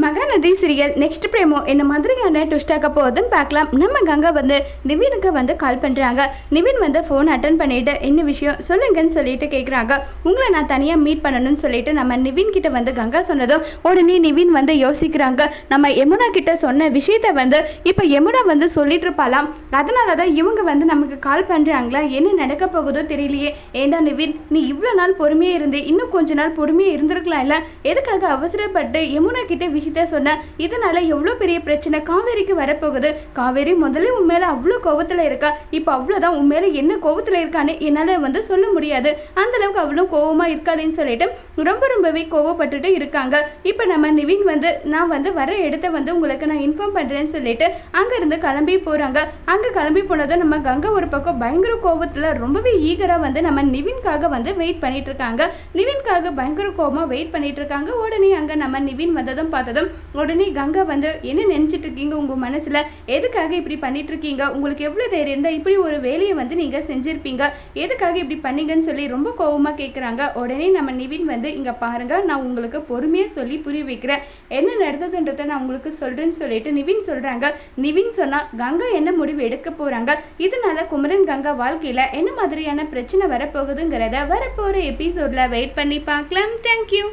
Mahanadi serial next பிரேமோ என்ன மாதிரியான ட்விஸ்டாக போகுதுன்னு பார்க்கலாம். நம்ம கங்கா வந்து நிவினுக்கு வந்து கால் பண்ணுறாங்க நிவின் வந்து ஃபோன் அட்டன் பண்ணிட்டு என்ன விஷயம்? சொல்லுங்கன்னு சொல்லிட்டு கேட்குறாங்க உங்களை நான் தனியாக மீட் பண்ணணும்னு சொல்லிட்டு நம்ம நிவின் கிட்ட வந்து கங்கா சொன்னதும் உடனே நிவின் வந்து யோசிக்கிறாங்க. நம்ம யமுனா கிட்ட சொன்ன விஷயத்த வந்து இப்போ யமுனா வந்து சொல்லிட்டு இருப்பாளாம். அதனால தான் இவங்க வந்து நமக்கு கால் பண்ணுறாங்களா என்ன நடக்க போகுதோ தெரியலையே. ஏண்டா நிவின் நீ இவ்வளோ நாள் பொறுமையாக இருந்து இன்னும் கொஞ்ச நாள் பொறுமையாக இருந்திருக்கலாம் இல்லை? எதுக்காக அவசரப்பட்டு யமுனா கிட்ட விஷயத்த சொன்னேன் இதனால எவ்வளோ பெரிய பிரச்சனை காவேரிக்கு வரப்போகுது? காவேரி முதல்ல உன் மேலே அவ்வளோ கோவத்தில் இருக்கா? இப்போ அவ்வளோதான் உன் மேலே என்ன கோவத்தில் இருக்கான்னு என்னால் வந்து சொல்ல முடியாது. அந்த அளவுக்கு அவ்வளோ கோவமாக இருக்காதுன்னு சொல்லிட்டு ரொம்ப ரொம்பவே கோவப்பட்டுட்டு இருக்காங்க. இப்போ நம்ம நிவின் வந்து நான் வந்து வர இடத்த வந்து உங்களுக்கு நான் இன்ஃபார்ம் பண்ணுறேன்னு சொல்லிட்டு அங்கேருந்து கிளம்பி போகிறாங்க அங்கே கிளம்பி போனதும் நம்ம கங்கை ஒரு பக்கம் பயங்கர கோவத்தில் ரொம்பவே ஈகராக வந்து நம்ம நிவின்காக வந்து வெயிட் பண்ணிட்டு இருக்காங்க. நிவின்காக பயங்கர கோவமாக வெயிட் பண்ணிட்டு இருக்காங்க. உடனே அங்கே நம்ம நிவின் வந்ததும் பார்த்ததும் உடனே கங்கா வந்து என்ன நினச்சிட்டு இருக்கீங்க? உங்கள் மனசில் எதுக்காக இப்படி பண்ணிட்டு இருக்கீங்க? உங்களுக்கு எவ்வளோ தைரியம் இருந்தால் இப்படி ஒரு வேலையை வந்து நீங்கள் செஞ்சுருப்பீங்க? எதுக்காக இப்படி பண்ணீங்கன்னு சொல்லி ரொம்ப கோவமாக கேட்குறாங்க உடனே நம்ம நிவின் வந்து இங்கே பாருங்கள் நான் உங்களுக்கு பொறுமையாக சொல்லி புரிய வைக்கிறேன். என்ன நடந்ததுன்றதை நான் உங்களுக்கு சொல்கிறேன்னு சொல்லிட்டு நிவின் சொல்கிறாங்க நிவின் சொன்னால் கங்கா என்ன முடிவு எடுக்க போகிறாங்க இதனால குமரன் கங்கா வாழ்க்கையில் என்ன மாதிரியான பிரச்சனை வரப்போகுதுங்கிறத வரப்போகிற எபிசோடில் வெயிட் பண்ணி பார்க்கலாம். தேங்க்யூ